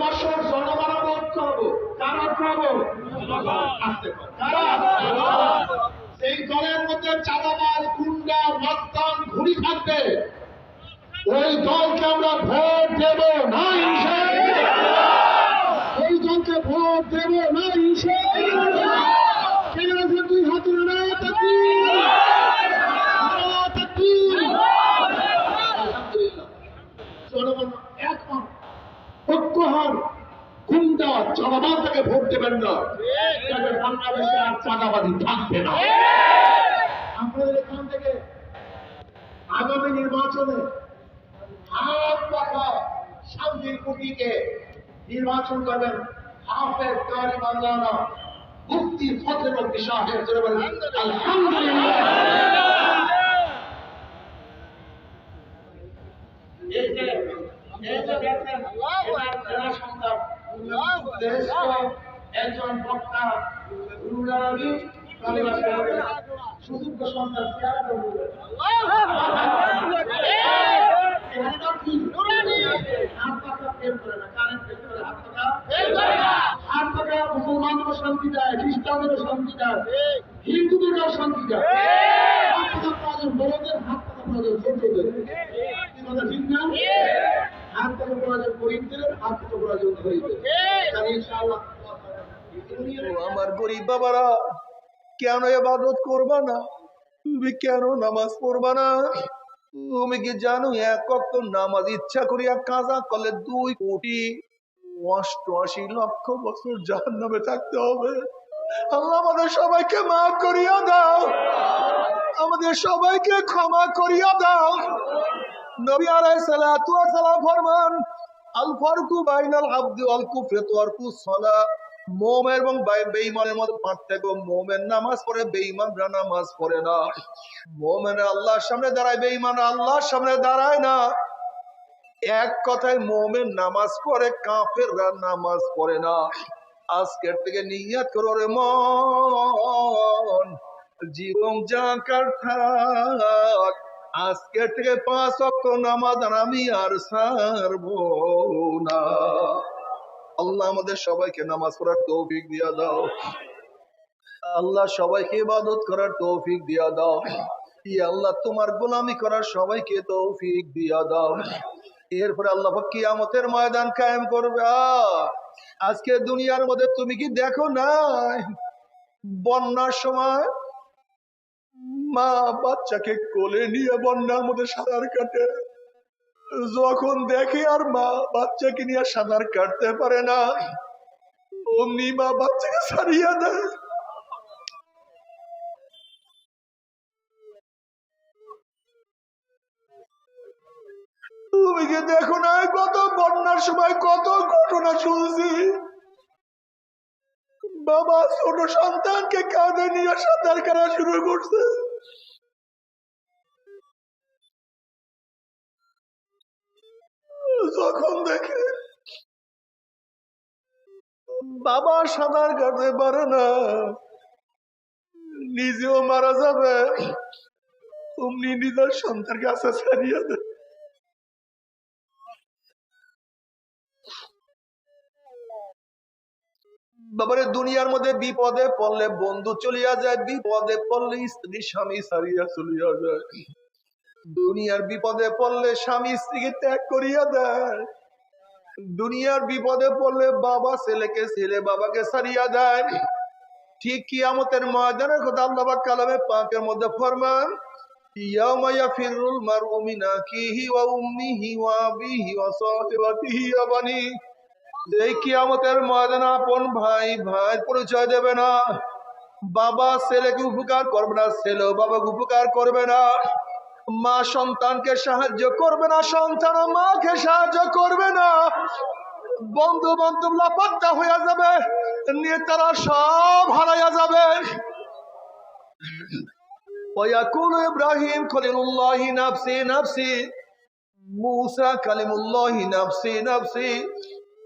বছর জনগণের ঐক্য হব কার? ঐক্য এই দলের মধ্যে চাঁদাবাজ, গুন্ডা, মস্তান ঘুরি থাকবে। ওই দলকে আমরা ভোট দেব না, ইনশাআল্লাহ। ওই দলকে ভোট দেব না, ইনশাআল্লাহ। কে আছে দুই হাতে না তাকবীর নারা তাকবীর আলহামদুলিল্লাহ জনগণ একমত ঐক্য হন গুন্ডা চাঁদাবাদ থেকে ভোট দেবেন না। বাংলাদেশে আর চাঁদাবাদী থাকবে না। আপনাদের এখান থেকে আগামী নির্বাচনে শান্তির কুটিকে নির্বাচন করবেন হাফেজ কারি বাংলানা মুক্তি ফতের সাহেব আলহামদুলিল্লাহ। এই যে এই যে একজন বক্তা সুযোগ্য সন্তান শান্তি দেয়, খ্রিস্টানদেরও শান্তি দেয়, হিন্দুদেরও শান্তি দেয়। বড়দের, হাত। কথা ঠিক না? গরিবদের, ইনশাআল্লাহ আমার গরিব বাবারা কেন এবাদত করবা না? তুমি কেন নামাজ পড়বা না? তুমি কি জানো এক নামাজ ইচ্ছা করিয়া কাজা করলে দুই কোটি অষ্টআশি লক্ষ বছর জাহান্নামে থাকতে হবে। আল্লাহ আমাদের সবাইকে মাফ করিয়া দাও। আমাদের সবাইকে ক্ষমা করিয়া দাও। নবী সালাতু সালাম ফরমান, আল ফারকু বাইনাল সালাত মোমেন এবং বেঈমানের মধ্যে পার্থক্য নামাজ পড়ে বেঈমানরা নামাজ পড়ে না। মোমেন আল্লাহর সামনে দাঁড়ায় বেঈমান আল্লাহর সামনে দাঁড়ায় না। এক কথায় মোমেন নামাজ পড়ে, কাফেররা নামাজ পড়ে না। আজকের থেকে নিয়াত করো রে মন। জীবন জাকার থাক আজকের থেকে পাঁচ অক্ষ নামাজ আমি আর সারবো না। আল্লাহ আমাদের সবাইকে নামাজ পড়ার তৌফিক দিয়া দাও। আল্লাহ সবাইকে ইবাদত করার তৌফিক দিয়া দাও। ই আল্লাহ, তোমার গোলামি করার সবাইকে তৌফিক দিয়া দাও। এরপরে আল্লাহ কিয়ামতের ময়দান কায়েম করবে। আজকে দুনিয়ার মধ্যে তুমি কি দেখো না বন্যার সময় মা বাচ্চাকে কোলে নিয়ে বন্যার মধ্যে সাঁতার কাটে। যখন দেখে আর মা বাচ্চাকে নিয়ে সাঁতার কাটতে পারে না, অমনি মা বাচ্চাকে ছাড়িয়ে দেয়। তুমি কি দেখো না, কত বন্যার সময় কত ঘটনা শুনছি। বাবা ছোট সন্তানকে কাঁধে নিয়ে সাঁতার কাটা শুরু করছে। যখন দেখে বাবা সাঁতার কাটতে পারে না, নিজেও মারা যাবে। অমনি নিজের সন্তান কাছে ছাড়িয়ে দেয়। বাবারে দুনিয়ার মধ্যে বিপদে পড়লে বন্ধু চলিয়া যায়, বিপদে পড়লে স্ত্রী, স্বামী ছাড়িয়া চলিয়া যায়। দুনিয়ার বিপদে পড়লে স্বামী স্ত্রীকে ত্যাগ করিয়া দেয়। দুনিয়ার বিপদে পড়লে বাবা ছেলেকে, ছেলে বাবাকে ছাড়িয়া দেয়। ঠিক কিয়ামতের ময়দানের কথা আল্লাহ কালামে পাকের মধ্যে ফরমান, ইয়াউমা ইয়াফিরুল মারউ মিন আখিহি ওয়া উম্মিহি ওয়া আবিহি ওয়া সাহিবাতিহি ওয়া বানি এই কিয়ামতের ময়দানে আপন ভাই ভাই পরিচয় দেবে না বাবা ছেলেকে উপকার করবে না ছেলেও বাবাকে উপকার করবে না মা সন্তানকে সাহায্য করবে না সন্তান মাকে সাহায্য করবে না বন্ধু বান্ধব লাপাত্তা হইয়া যাবে নেতারা সব হারাইয়া যাবে ويقول إبراهيم خليل الله نفسي نفسي موسى كلم الله نفسي نفسي ঈসা রুহুল্লাহ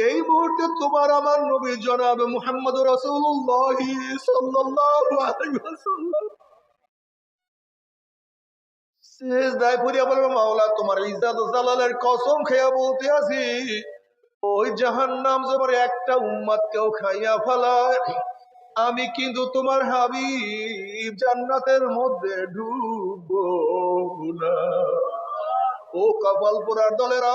এই মুহূর্তে তোমার আমার নবী জনাবে মুহাম্মদ রাসূলুল্লাহ সাল্লাল্লাহু আলাইহি একটা কেউ খাইয়া আমি কিন্তু তোমার হাবিব জান্নাতের মধ্যে না। ও কপাল পোড়ার দলেরা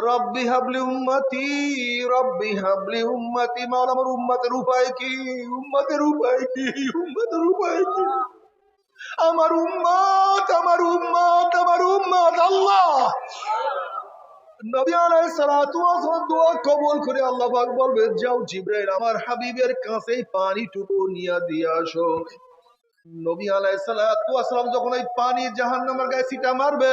রব্বি হাবলি উম্মতি, রব্বি হাবলি উম্মতি, মাওলা আমার উম্মতের উপায় কি? উম্মতের উপায় কি? উম্মতের উপায় কি? আমার উম্মত আমার উম্মত আমার উম্মত, আল্লাহ! নবী দোয়া কবুল করে আল্লাহ পাক বলবে যাও আমার হাবিবের দিয়ে আসো। নবী আলাইহিস সালাতু যখন এই পানি জাহান্নামের গায়ে ছিটা মারবে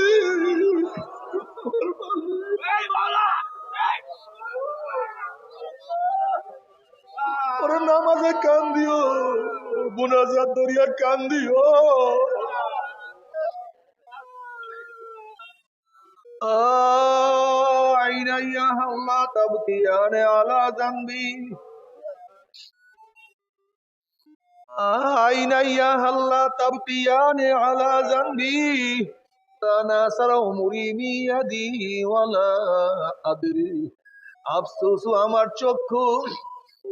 পরে নামাজে কান্দিও বুনাজার দরিয়া কান্দিও। আলা জানবি। আইনাইয়া হাল্লা তাবকিয়ানে আলা জানবি। তানাসারা আফসোস আমার চক্ষু।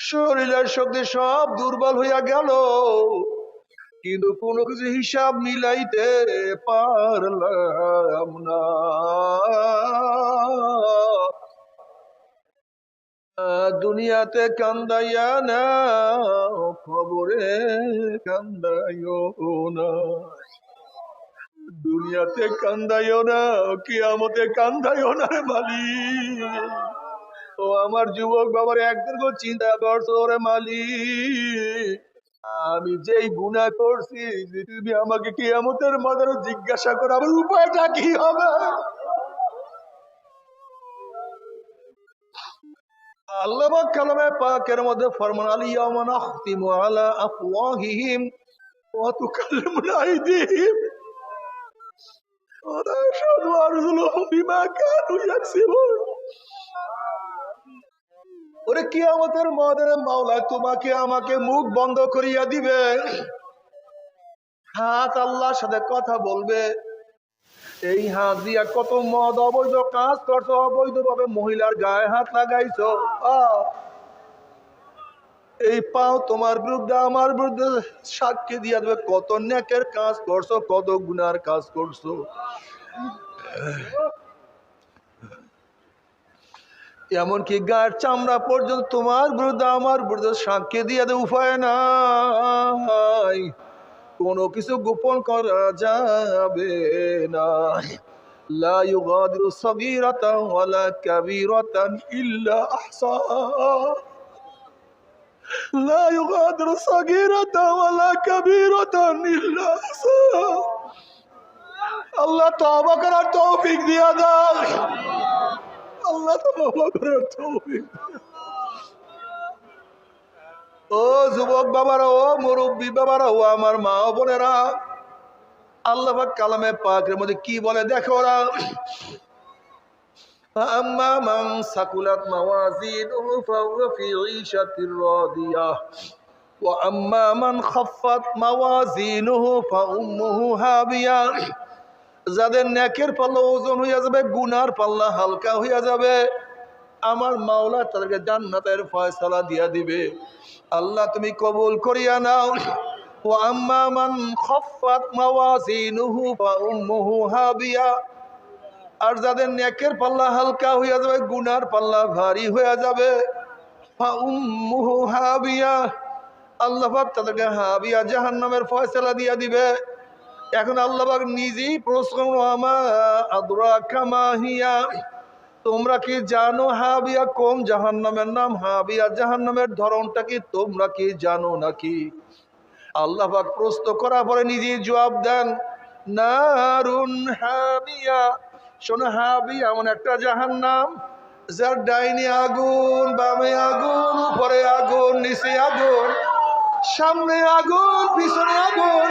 শরীরের শক্তি সব দুর্বল হইয়া গেল। কিন্তু কোনো কিছু হিসাব মিলাইতে পারলাম না। দুনিয়াতে কান্দাইয়া না খবরে কান্দাইও না। দুনিয়াতে কান্দাইও না, কিয়ামতে কান্দাইও না মালিক। ও আমার যুবক বাবার একদীর্ঘ চিন্তা করছ রে মালিক, আমি যেই গুণা করছি তুমি আমাকে কি আমাদের মাদারে জিজ্ঞাসা করো, আমার উপায়টা কি হবে? আল্লাহ কালামে পাকের মধ্যে ফরমান আলী ইয়ামা নাখতিমু আলা আফওয়াহিহিম ওয়া তুকাল্লিমুনা আইদিহিম ওয়া তাশহাদু আরজুলুহুম কানু ইয়াকসিবুন. ওরে আমাদের মদের মাওলা তোমাকে আমাকে মুখ বন্ধ করিয়া দিবে। হাত আল্লাহর সাথে কথা বলবে। এই হাত দিয়া কত মদ অবৈধ কাজ করছ অবৈধ ভাবে মহিলার গায়ে হাত লাগাইছো। এই পাও তোমার বিরুদ্ধে, আমার বিরুদ্ধে সাক্ষী দিয়া দেবে কত নেকের কাজ করছ, কত গুনার কাজ করছ। এমনকি গায়ের চামড়া পর্যন্ত তোমার বিরুদ্ধে আমার বিরুদ্ধে সাক্ষী দিয়ে উপায় না কোনো কিছু গোপন করা যাবে না লা ইউগাদিরু সগীরাতান ওয়ালা কাবীরাতান ইল্লা আহসাহা লা ইউগাদিরু সগীরাতান ওয়ালা কাবীরাতান ইল্লা আহসাহা আল্লাহ তওবা করার তৌফিক দিয়া দাও। আল্লাহ তওবা করার তৌফিক ও যুবক বাবারা ও মুরব্বী বাবারা ও আমার মা ও বোনেরা আল্লাহ পাক কালামে পাকের মধ্যে কি বলে দেখো ওরা فأما من ثقلت موازينه فهو في عيشة راضية وأما من خفت موازينه فأمه هاوية যাদের নেকের পাল্লা ওজন হইয়া যাবে, গুনার পাল্লা হালকা হইয়া যাবে। আমার মাওলা তাদেরকে জান্নাতের ফয়সালা দিয়া দিবে। আল্লাহ তুমি কবুল করিয়া নাও। ও আম্মা মান খফাত মাওয়াজিনুহু ফা উম্মুহু হাবিয়া আর যাদের নেকের পাল্লা হালকা হইয়া যাবে, গুনার পাল্লা ভারী হইয়া যাবে। ফা উম্মুহু হাবিয়া আল্লাহ তাদেরকে হাবিয়া জাহান্নামের ফয়সালা দিয়া দিবে। এখন আল্লাহবাক নিজেই প্রশ্ন আমা আদরা কামাহিয়া তোমরা কি জানো হাবিয়া কোন জাহান্নামের নাম? হাবিয়া জাহান্নামের ধরনটা কি তোমরা কি জানো নাকি? আল্লাহ পাক প্রশ্ন করার পরে নিজেই জবাব দেন, নারুন হাবিয়া। শোনো, হাবিয়া এমন একটা জাহান্নাম যার ডাইনি আগুন, বামে আগুন, উপরে আগুন, নিচে আগুন, সামনে আগুন, পিছনে আগুন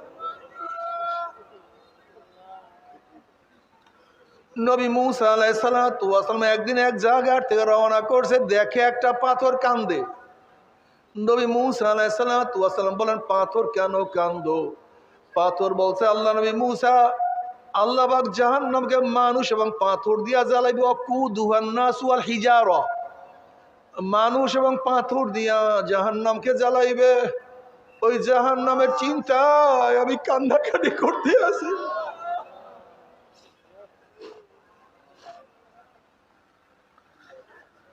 নবী মুসা আলাই সালাম একদিন এক জায়গার থেকে রওনা করছে, দেখে একটা পাথর কান্দে। নবী মুসা আলাই সালাম বলেন, পাথর কেন কান্দো? পাথর বলছে, আল্লাহ নবী মুসা, আল্লাহ বাক জাহান নামকে মানুষ এবং পাথর দিয়া জ্বালাইবে অকু দুহান্নাসুয়াল হিজার মানুষ এবং পাথর দিয়া জাহান নামকে জ্বালাইবে। ওই জাহান নামের চিন্তায় আমি কান্দাকাটি করতে আছি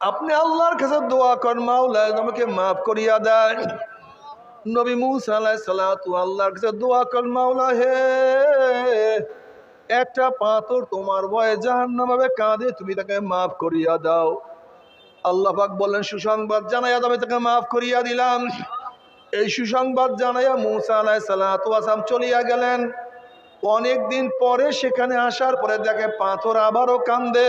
আপনি আল্লাহর কাছে দোয়া করেন, মাওলা আমাকে মাফ করিয়া দেন। নবী মুসা আলাইহিস সালাতু আল্লাহর কাছে দোয়া করেন, মাওলা হে, একটা পাথর তোমার ভয়ে হবে কাঁদে, তুমি তাকে মাফ করিয়া দাও। আল্লাহ পাক বললেন, সুসংবাদ জানাইয়া আমি তাকে মাফ করিয়া দিলাম। এই সুসংবাদ জানাইয়া মুসা আলাইহিস সালাতু আসলাম চলিয়া গেলেন। অনেক দিন পরে সেখানে আসার পরে দেখে পাথর আবারও কান্দে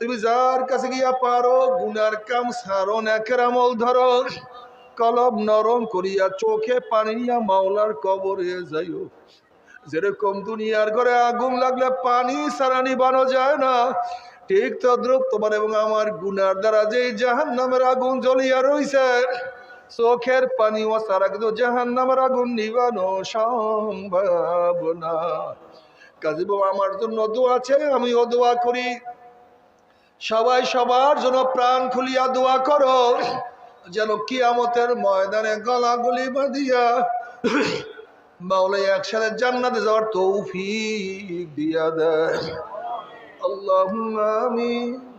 তুমি যার কাছে গিয়া পারো, গুনার কাম সারো নেকের আমল ধরো। কলব নরম করিয়া চোখে পানি নিয়া মাওলার কবরে যাইও। যেরকম দুনিয়ার ঘরে আগুন লাগলে পানি সারা নিবানো যায় না। ঠিক তদ্রুপ তোমার এবং আমার গুনার দ্বারা যে জাহান নামের আগুন জ্বলিয়া রইছে, চোখের পানি ও সারা কিন্তু জাহান নামের আগুন নিবানো সম্ভব না। কাজী বাবা, আমার জন্য দোয়া আছে আমিও দোয়া করি। সবাই সবার জন্য প্রাণ খুলিয়া দোয়া করো, যেন কিয়ামতের ময়দানে গলা গলাগুলি বাঁধিয়া মাওলাই একসাথে জান্নাতে যাওয়ার তৌফিক দিয়া দেয়। আল্লাহ আমিন।